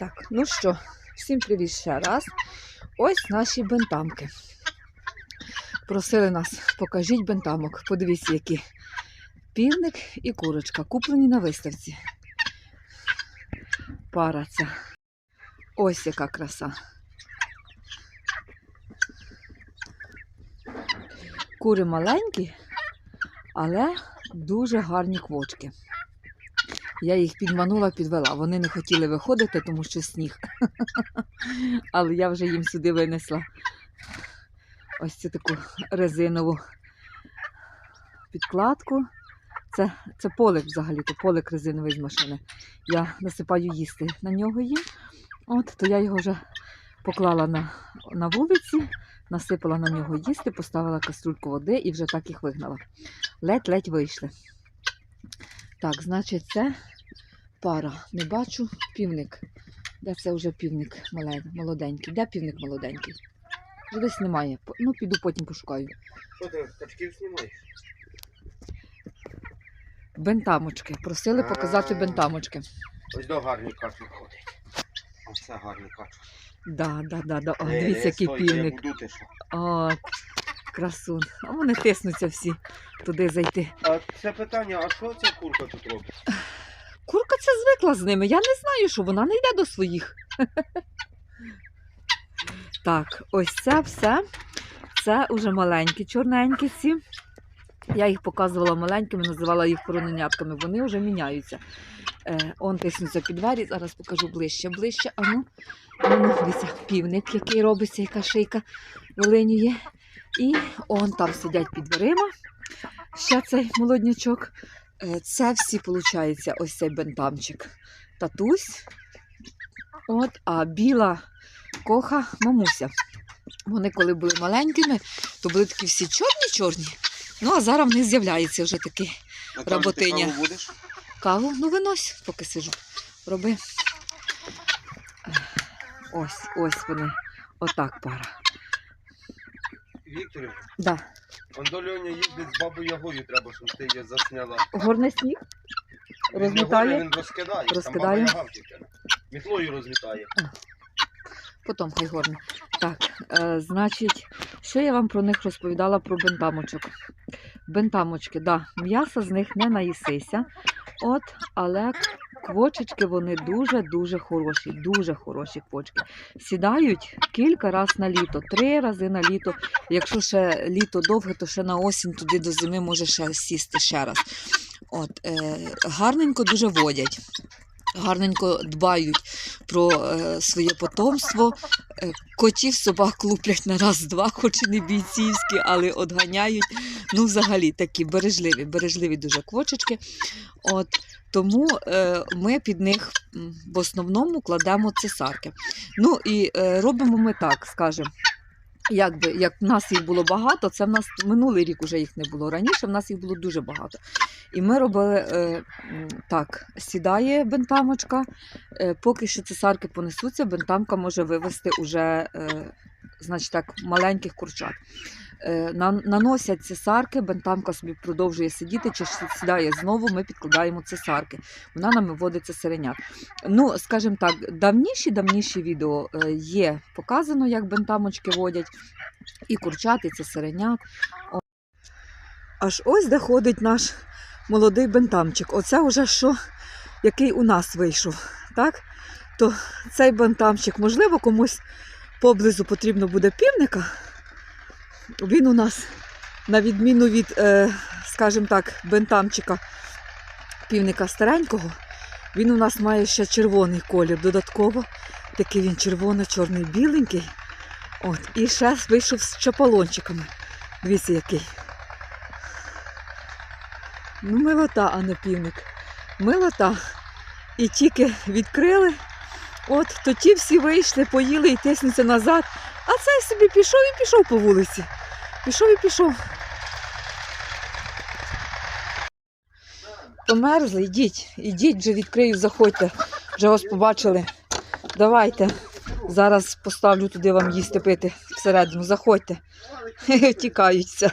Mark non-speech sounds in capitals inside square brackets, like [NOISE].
Так, ну що, всім привіт ще раз. Ось наші бентамки. Просили нас, покажіть бентамок. Подивіться, які. Півник і курочка, куплені на виставці. Пара ця. Ось яка краса. Кури маленькі, але дуже гарні квочки. Я їх підманула, підвела. Вони не хотіли виходити, тому що сніг. [LAUGHS] Але я вже їм сюди винесла ось цю таку резинову підкладку. Це, це полик взагалі, то полик резиновий з машини. Я насипаю їсти на нього їм. От, то я його вже поклала на, на вулиці, насипала на нього їсти, поставила каструльку води і вже так їх вигнала. Ледь-ледь вийшли. Так, значить, це пара. Не бачу півник. Де це вже півник молоденький? Де півник молоденький? Вже Десь немає. Ну, піду потім пошукаю. Що ти качків знімаєш? Бентамочки. Просили показати бентамочки. Ось до гарні качу ходить. Ось це гарні качу. Да, да, да, да. О, Е, дивіться, е, який півник. буду. О, красун. А вони тиснуться всі туди зайти. А це питання, а що ця курка тут робить? Курка це звикла з ними. Я не знаю, що вона не йде до своїх. Так, ось це все. Це уже маленькі чорненькі ці. Я їх показувала маленькими, називала їх короненятками. Вони вже міняються. Е, он тиснуться під двері. Зараз покажу ближче, ближче. А ну, ну, ну, дивіться, півник, який робиться, яка шийка вилинює. І он там сидять під дверима. Ще цей молоднячок. Е, Це всі, виходить, ось цей бентамчик. Татусь. От, а біла коха мамуся. Вони коли були маленькими, то були такі всі чорні-чорні. Ну, а зараз в них з'являється вже такий А там каву будеш? каву. Ну, винось, поки сижу. Роби. Ось, ось вони. Отак пара. Вікторів, Да. он до Льоня їздить з бабою Ягою, треба, щоб ти її засняла. Горне сніг. Він не Розмітає? Він розкидає. Там Розкидає? баба Яга втікне. Мітлою розмітає. Потім хай горне. Так, е, значить, що я вам про них розповідала про бентамочок. Бентамочки, да, м'яса з них не наїсися. От, але квочечки вони дуже-дуже хороші, дуже хороші квочки. Сідають кілька разів на літо, три рази на літо. Якщо ще літо довге, то ще на осінь туди до зими може ще сісти ще раз. От, е, гарненько дуже водять. Гарненько дбають про е, своє потомство. Е, котів собак луплять на раз-два, хоч і не бійцівські, але отганяють. Ну, взагалі такі бережливі, бережливі дуже квочечки. От, тому е, ми під них в основному кладемо цесарки. Ну і е, робимо ми так, скажемо. Якби як в нас їх було багато, це в нас минулий рік вже їх не було. Раніше в нас їх було дуже багато. І ми робили е, так: сідає бентамочка, е, поки що цесарки понесуться, бентамка може вивести уже, е, значить так, маленьких курчат. Е, наносять цесарки, бентамка собі продовжує сидіти, чи сідає знову, ми підкладаємо цесарки. Вона нам виводиться сиренят. Ну, скажімо так, давніші давніші відео е, є показано, як бентамочки водять, і курчат, і це сиренят. О. Аж ось де ходить наш молодий бентамчик. Оце вже що, який у нас вийшов. Так? То цей бентамчик, можливо, комусь поблизу потрібно буде півника. Він у нас, на відміну від, е, скажімо так, бентамчика півника старенького, він у нас має ще червоний колір додатково. Такий він червоно-чорний біленький. От, і ще вийшов з чапалончиками. Дивіться, який. Ну, милота, а не півник. Милота. І тільки відкрили, от, то ті всі вийшли, поїли і тиснуться назад. А цей собі пішов і пішов по вулиці. Пішов і пішов. Померзли, йдіть, ідіть вже відкрию, заходьте. Вже вас побачили. Давайте. Зараз поставлю туди вам їсти пити всередину. Заходьте. [LAUGHS] Тікаються.